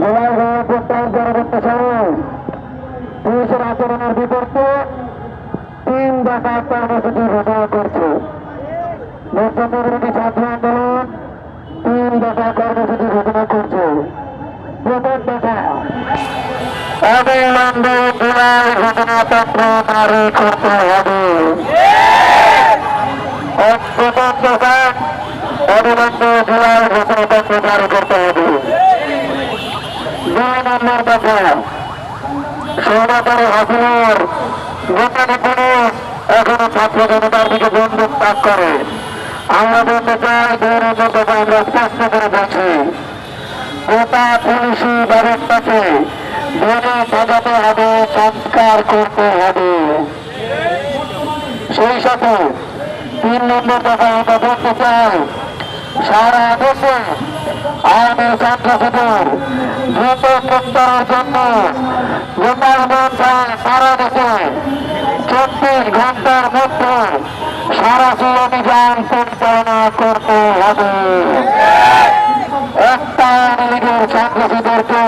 গোলাঘাট প্রত্যয়ন পরবর্তী সময় পুলিশের আচরণের বিপক্ষে তিন দফা কর্মসূচি ঘোষণা করছে মুখ্যমন্ত্রী ছাত্র আন্দোলন তিন দফা কর্মসূচি ঘোষণা করছে প্রথম দফা অবিলম্বে জুলাই ঘটনাপত্র জারি করতে হবে প্রথম দফা অবিলম্বে জুলাই ঘটনাপত্র জারি করতে হবে দুই নম্বর দফা সৌদাগর হাসিনার গোপনে পুলিশ এখনও ছাত্র জনতার দিকে করে। আমরা বলতে চাই দুই পুলিশি ব্যবস্থাকে ধরে সাজাতে হবে, সংস্কার করতে হবে। সেই সাথে তিন নম্বর দফা আমরা বলতে চাই, সারা দেশে আইনি ছাত্র শিবির দ্রুত সারা দেশে চব্বিশ ঘণ্টার মধ্যে সারাশি অভিযান পরিচালনা করতে হবে। একটা লীগের ছাত্র শিবিরকে